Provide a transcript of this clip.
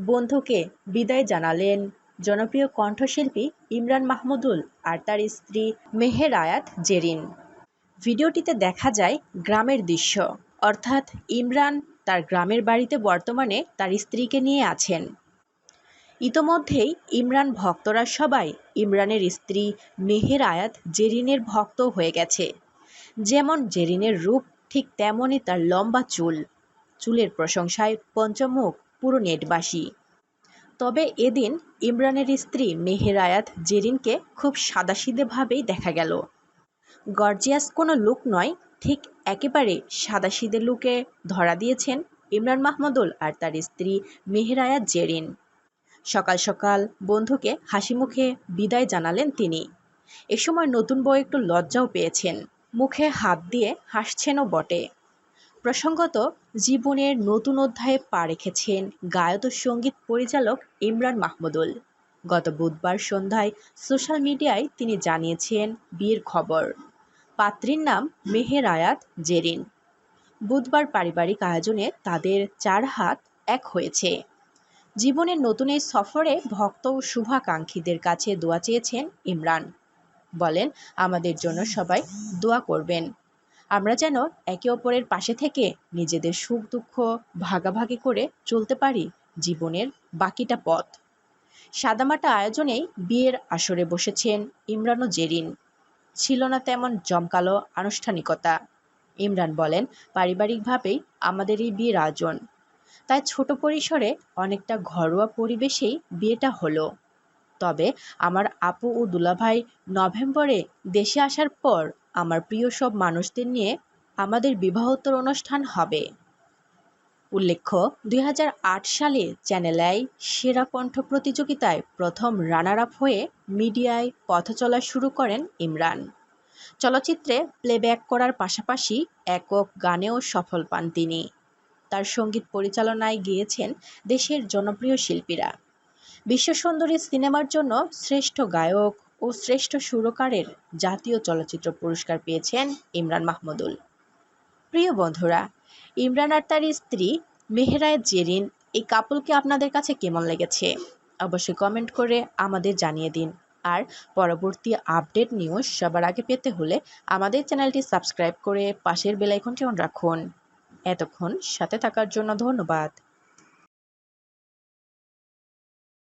বন্ধুকে বিদায় জানালেন। জনপ্রিয় কণ্ঠশিল্পী ইমরান মাহমুদুল আর তার স্ত্রী মেহের আয়াত জেরিন। ভিডিওটিতে দেখা যায় গ্রামের দৃশ্য। অর্থাৎ ইমরান তার গ্রামের বাড়িতে বর্তমানে তার স্ত্রীকে নিয়ে আছেন। ইতোমধ্যেই ইমরান ভক্তরা সবাই ইমরানের স্ত্রী মেহের আয়াত জেরিনের ভক্ত হয়ে গেছে। যেমন জেরিনের রূপ ঠিক তেমনই তার লম্বা চুল। চুলের প্রশংসায় পঞ্চমুখ। পুরো নেটবাসী। তবে এদিন ইমরানের স্ত্রী মেহেরায়াত জেরিনকে খুব সাদাসিধেভাবেই দেখা গেল। গর্জিয়াস কোনো লুক নয়, ঠিক একেবারে সাদাসিধে লুকে ধরা দিয়েছেন ইমরান মাহমুদুল আর তার স্ত্রী মেহের আয়াত জেরিন। সকাল সকাল বন্ধুকে হাসি মুখে বিদায় জানালেন তিনি। এ সময় নতুন বউ একটু লজ্জাও পেয়েছেন। মুখে হাত দিয়ে হাসছেনও বটে। প্রসঙ্গত, জীবনের নতুন অধ্যায়ে পা রেখেছেন গায়ত সংগীত পরিচালক ইমরান মাহমুদুল। গত বুধবার সন্ধ্যায় সোশ্যাল মিডিয়ায় তিনি জানিয়েছেন বিয়ের খবর। পাত্রীর নাম মেহের আয়াত জেরিন। বুধবার পারিবারিক আয়োজনে তাদের চার হাত এক হয়েছে। জীবনের নতুন এই সফরে ভক্ত ও শুভাকাঙ্ক্ষীদের কাছে দোয়া চেয়েছেন ইমরান। বলেন, আমাদের জন্য সবাই দোয়া করবেন। আমরা যেন একে অপরের পাশে থেকে নিজেদের সুখ, দুঃখ ভাগাভাগি করে চলতে পারি জীবনের বাকিটা পথ। সাদামাটা আয়োজনেই বিয়ের আসরে বসেছেন ইমরান ও জেরিন। ছিল না তেমন জমকালো আনুষ্ঠানিকতা। ইমরান বলেন, পারিবারিকভাবেই আমাদের এই বিয়ের আয়োজন। তাই ছোট পরিসরে অনেকটা ঘরোয়া পরিবেশেই বিয়েটা হলো। তবে আমার আপু ও দুলাভাই নভেম্বরে দেশে আসার পর আমার প্রিয় সব মানুষদের নিয়ে আমাদের বিবাহোত্তর অনুষ্ঠান হবে। উল্লেখ্য, দুই হাজার আট সালে চ্যানেল আই সেরা কণ্ঠ প্রতিযোগিতায় প্রথম রানার আপ হয়ে মিডিয়ায় পথ চলা শুরু করেন ইমরান। চলচ্চিত্রে প্লেব্যাক করার পাশাপাশি একক গানেও সফল পান তিনি। তার সংগীত পরিচালনায় গিয়েছেন দেশের জনপ্রিয় শিল্পীরা। বিশ্বসুন্দরী সিনেমার জন্য শ্রেষ্ঠ গায়ক ও শ্রেষ্ঠ সুরকারের জাতীয় চলচ্চিত্র পুরস্কার পেয়েছেন ইমরান মাহমুদুল। প্রিয় বন্ধুরা, ইমরান আর তার স্ত্রী মেহরায় জেরিন, এই কাপলকে আপনাদের কাছে কেমন লেগেছে? অবশ্যই কমেন্ট করে আমাদের জানিয়ে দিন। আর পরবর্তী আপডেট নিউজ সবার আগে পেতে হলে আমাদের চ্যানেলটি সাবস্ক্রাইব করে পাশের বেলাইকনটি অন রাখুন। এতক্ষণ সাথে থাকার জন্য ধন্যবাদ।